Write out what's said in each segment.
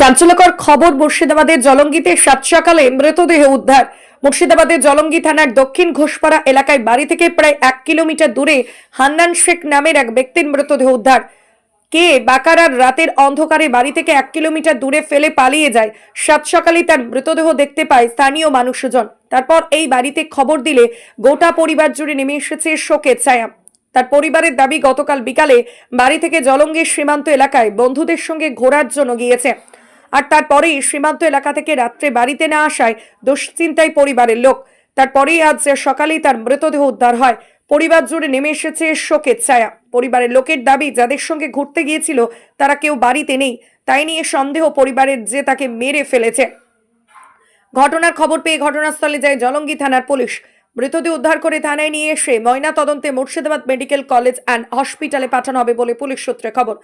চাঞ্চল্যকর খবর মুর্শিদাবাদের জলঙ্গিতে সাত সকালে মৃতদেহ উদ্ধার। মুর্শিদাবাদের জলঙ্গি থানার দক্ষিণ ঘোষপাড়া এলাকায় বাড়ি থেকে প্রায় এক কিলোমিটার দূরে হান্নান শেখ নামের এক ব্যক্তির মৃতদেহ উদ্ধার। কে বাকারার রাতের অন্ধকারে বাড়ি থেকে এক কিলোমিটার দূরে ফেলে পালিয়ে যায়। সাত সকালে তার মৃতদেহ দেখতে পায় স্থানীয় মানুষজন। তারপর এই বাড়িতে খবর দিলে গোটা পরিবার জুড়ে নেমে এসেছে শোকের ছায়া। তার পরিবারের দাবি গতকাল বিকালে বাড়ি থেকে জলঙ্গির সীমান্ত এলাকায় বন্ধুদের সঙ্গে ঘোরার জন্য গিয়েছে। আর তারপরেই সীমান্ত এলাকা থেকে রাত্রে বাড়িতে না আসায় দুশ্চিন্তায় পরিবারের লোক। তারপরেই আজ সকালেই তার মৃতদেহ উদ্ধার হয়। পরিবার জুড়ে নেমে এসেছে শোকের ছায়া। পরিবারের লোকের দাবি, যাদের সঙ্গে ঘুরতে গিয়েছিল, তারা কেউ বাড়িতে নেই। তাই নিয়ে সন্দেহ পরিবারের যে তাকে মেরে ফেলেছে। ঘটনার খবর পেয়ে ঘটনাস্থলে যায় জলঙ্গি থানার পুলিশ। মৃতদেহ উদ্ধার করে থানায় নিয়ে এসে ময়না তদন্তে মুর্শিদাবাদ মেডিকেল কলেজ অ্যান্ড হসপিটালে পাঠানো হবে বলে পুলিশ সূত্রে খবর।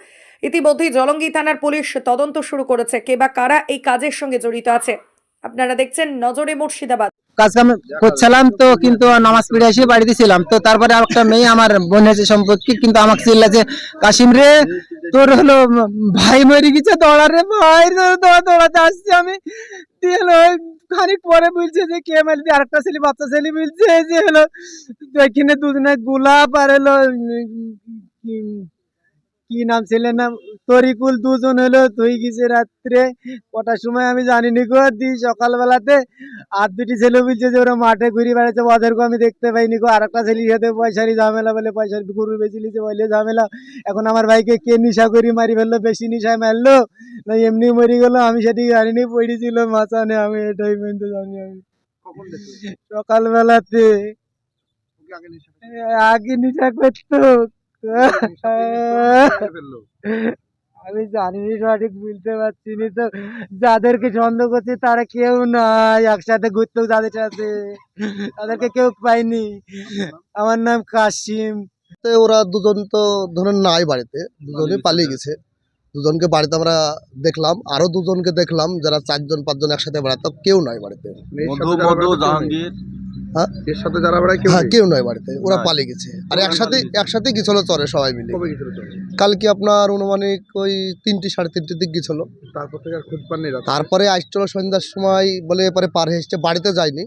ইতিমধ্যেই জলঙ্গি থানার পুলিশ তদন্ত শুরু করেছে, কে বা কারা এই কাজের সঙ্গে জড়িত আছে। আপনারা দেখছেন নজরে মুর্শিদাবাদ। তো, কিন্তু নামাজ তো তারপরে একটা মেয়ে আমার বোনের সম্পর্কে, কিন্তু আমাকে চিল্লাছে, কাশিম রে তোর হলো ভাই মরে গেছে দৌড়ারে ভাই দৌড়া দৌড়াতে আসছি আমি। হলো খানিক পরে বলছে যে, কে মারি দিয়ে আরেকটা ছেলে, বাচ্চা ছেলে বলছে যে, হলো এখানে দুদিনে গোলাপ আর হলো কি- নাম ছেলের নাম? তরিকুল দুজন হলো তুই গেছে রাত্রে। কটার সময় আমি জানি নি গো দি সকালবেলাতে আর দুটি ছেলে বলছে যে ওরা মাঠে ঘুরে বেড়াচ্ছে ওদেরকে আমি দেখতে পাইনি গো। আর একটা ছেলের সাথে পয়সারি ঝামেলা বলে পয়সার গরু বেশি লিছে বলে ঝামেলা। এখন আমার ভাইকে কে নিশা করি মারি ফেলল বেশি নিশায় মারলো? না এমনি মরি গেল আমি সেটি জানিনি পড়েছিল মাচানে আমি এটাই পর্যন্ত জানি আমি। সকালবেলাতে। আগে নিশা করতো। আমি জানি সঠিক বুঝতে পারছি না তো। যাদেরকে সন্দেহ করছি তারা কেউ নাই। একসাথে ঘুরতেও যাদের সাথে। তাদেরকে কেউ পাইনি। আমার নাম কাশিম। তো ওরা দুজন তো ধরেন নাই বাড়িতে। দুজনই পালিয়ে গেছে। দুজনকে বাড়িতে আমরা দেখলাম। আরও দুজনকে দেখলাম। যারা চারজন পাঁচজন একসাথে বেড়াতো কেউ নাই বাড়িতে। মধু মধু জাহাঙ্গীর। হ্যাঁ? এর সাথে যারা বেড়ায় কেউ হ্যাঁ নেই? কেউ নয় বাড়িতে। ওরা পালিয়ে গেছে। আর একসাথে একসাথে গেছিল চরে সবাই মিলে? কবে গেছিল চলে? কালকে আপনার অনুমানিক ওই তিনটি সাড়ে তিনটির দিক গেছিল। তারপর থেকে আর খোঁজ পাননি রাতে? তারপরে আসছিল সন্ধ্যার সময় বলে এবারে পার হয়ে বাড়িতে যায়নি।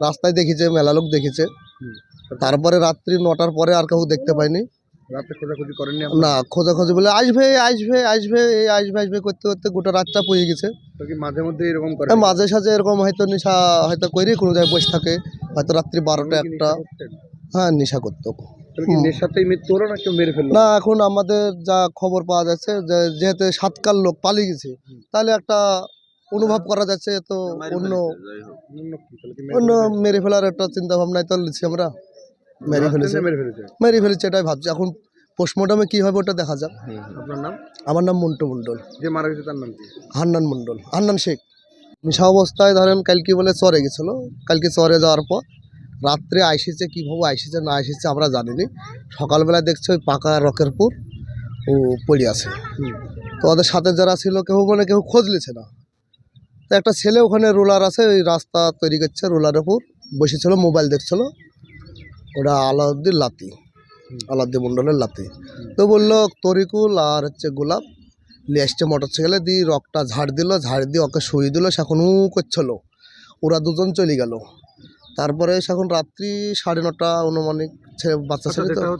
রাস্তায় দেখেছে মেলা লোক দেখেছে হুম। তারপরে রাত্রি নটার পরে আর কাউ দেখতে পাইনি। রাতে খোঁজাখুঁজি করেননি? না খোঁজাখুঁজি বলে আসবে আসবে আসবে এই আসবে আসবে করতে করতে গোটা রাতটা পড়ে গেছে। কি মাঝে মধ্যে এরকম করে মাঝে সাঝে এরকম হয়তো নেশা হয়তো করে কোনো জায়গায় বসে থাকে। হয়তো রাত্রি বারোটা একটা। হ্যাঁ নেশা করতো। নেশাতেই মৃত্যু হলো না কেউ মেরে ফেলল? না এখন আমাদের যা খবর পাওয়া যাচ্ছে যে যেহেতু সাতকাল লোক পালিয়ে গেছে তাহলে একটা অনুভব করা যাচ্ছে তো অন্য অন্য কি? তাহলে কি মেরে ফেলার একটা চিন্তা ভাবনায় তো লিছি আমরা। মেরে ফেলেছে। মেরে ফেলেছে। মেরে ফেলেছে এটাই ভাবছি। এখন পোস্টমর্টমে কি হবে ওটা দেখা যাক। আপনার নাম? আমার নাম মন্টু মণ্ডল। যে মারা গেছে তার নাম হান্নান মণ্ডল। হান্নান শেখ। নেশা অবস্থায় ধরেন কালকে বলে চরে গেছিল। কালকে চরে যাওয়ার পর রাত্রে আইসেছে কীভাবে আইসেছে না এসেছে আমরা জানিনি। সকালবেলা দেখছি ওই পাকা রকেরপুর ও পড়ে আছে। তো ওদের সাথে যারা ছিল কেউ মানে কেউ খোঁজ লিছে না। তো একটা ছেলে ওখানে রোলার আছে ওই রাস্তা তৈরি করছে রোলারের উপর। বসেছিল মোবাইল দেখছিল। ওটা আলাউদ্দিন লাতি। আলাউদ্দিন মন্ডলের লাতি। তো বলল তরিকুল আর হচ্ছে গোলাপ নিয়ে আসছে মোটর সাইকেলে দিয়ে রকটা ঝাড় দিল ঝাড় দিয়ে ওকে শুয়ে দিল সে এখন উ করছিল। ওরা দুজন চলে গেল। তারপরে সে এখন রাত্রি সাড়ে নটা অনুমানিক ছেলে বাচ্চা আচ্ছা, ছেলে তো